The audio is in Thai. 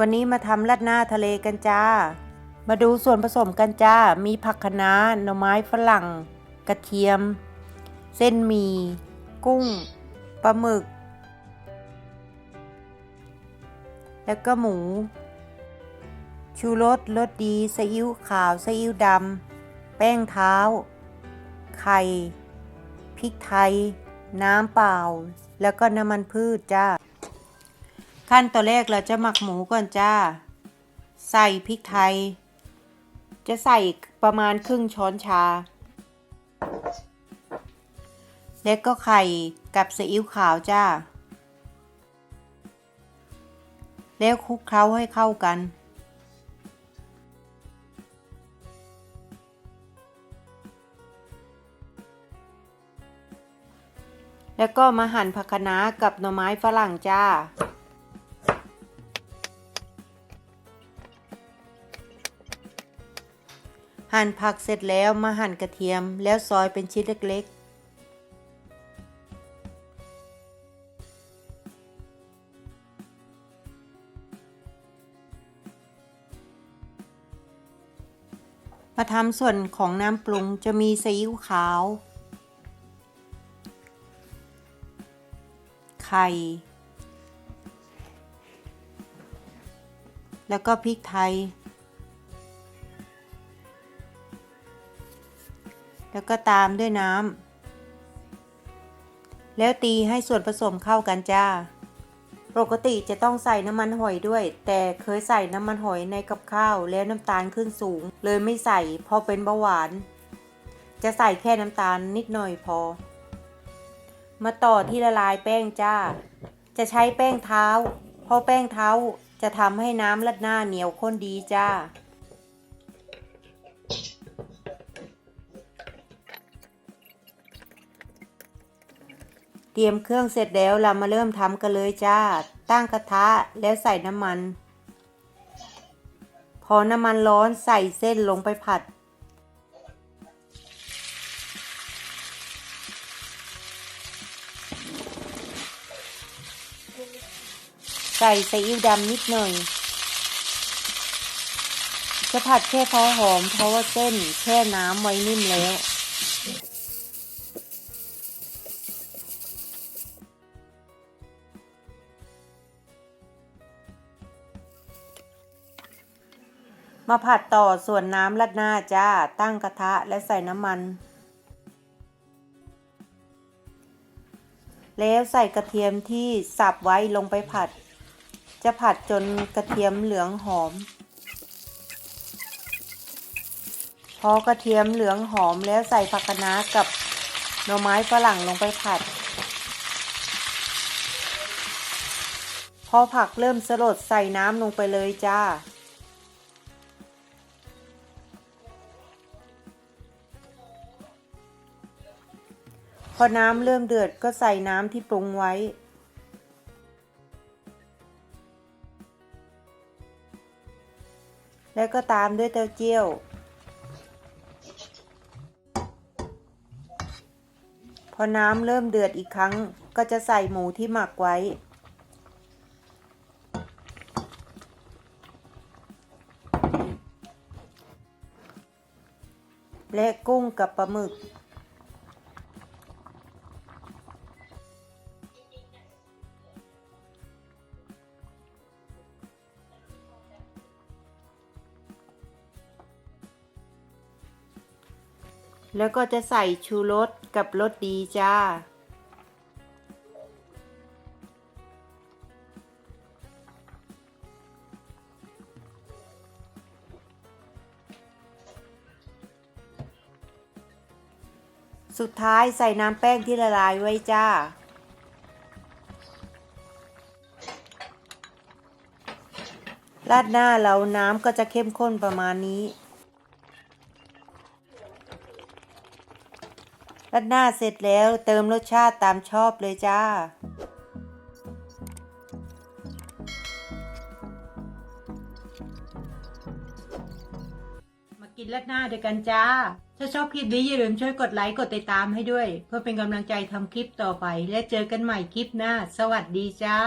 วันนี้มาทำราดหน้าทะเลกันจ้า มาดูส่วนผสมกันจ้า มีผักคะน้าหน่อไม้ฝรั่ง กระเทียม เส้นหมี่ กุ้ง ปลาหมึก แล้วก็หมู ชูรสรสดีซีอิ๊วขาวซีอิ๊วดำ แป้งเท้า ไข่ พริกไทย น้ำเปล่า แล้วก็น้ำมันพืชจ้า ขั้นตอนแรกเราจะหมักหมูก่อนจ้า ใส่พริกไทย จะใส่ประมาณครึ่งช้อนชา แล้วก็ไข่กับซีอิ๊วขาวจ้า แล้วคลุกเคล้าให้เข้ากันแล้วก็มาหั่นผักคะน้ากับหน่อไม้ฝรั่งจ้า หั่นผักเสร็จแล้วมาหั่นกระเทียมแล้วซอยเป็นชิ้นเล็กๆ มาทำส่วนของน้ำปรุงจะมีซีอิ๊วขาว ไข่ แล้วก็พริกไทย แล้วก็ตามด้วยน้ำแล้วตีให้ส่วนผสมเข้ากันจ้า ปกติจะต้องใส่น้ำมันหอยด้วย แต่เคยใส่น้ำมันหอยในกับข้าว แล้วน้ำตาลขึ้นสูง เลยไม่ใส่พราะเป็นเบาหวาน จะใส่แค่น้ำตาลนิดหน่อยพอ มาต่อที่ละลายแป้งจ้า จะใช้แป้งเท้า เพราะแป้งเท้าจะทำให้น้ำรัดหน้าเหนียวข้นดีจ้า ตรียมเครื่องเสร็จแล้วเรามาเริ่มทำกันเลยจ้า ตั้งกระทะแล้วใส่น้ำมัน พอน้ำมันร้อนใส่เส้นลงไปผัด ใส่ซีอิ๊วดำนิดหน่อย จะผัดแค่พอหอมเพราะว่าเส้นแช่น้ำไว้นิ่มแล้ว มาผัดต่อส่วนน้ำรัดหน้าจ้า ตั้งกระทะและใส่น้ำมัน แล้วใส่กระเทียมที่สับไว้ลงไปผัด จะผัดจนกระเทียมเหลืองหอม พอกระเทียมเหลืองหอมแล้วใส่ผักคะน้ากับหน่อไม้ฝรั่งลงไปผัด พอผักเริ่มสลดใส่น้ำลงไปเลยจ้า พอน้ำเริ่มเดือดก็ใส่น้ำที่ปรุงไว้ แล้วก็ตามด้วยเต้าเจี้ยว พอน้ำเริ่มเดือดอีกครั้ง ก็จะใส่หมูที่หมักไว้ และกุ้งกับปลาหมึก แล้วก็จะใส่ชูรสกับรสดีจ้า สุดท้ายใส่น้ำแป้งที่ละลายไว้จ้าราดหน้าเราน้ำก็จะเข้มข้นประมาณนี้ รัดหน้าเสร็จแล้วเติมรสชาติตามชอบเลยจ้า มากินรัดหน้าด้วยกันจ้า ถ้าชอบคลิปนี้อย่าลืมช่วยกดไลค์กดติดตามให้ด้วย เพื่อเป็นกำลังใจทำคลิปต่อไป และเจอกันใหม่คลิปหน้า สวัสดีจ้า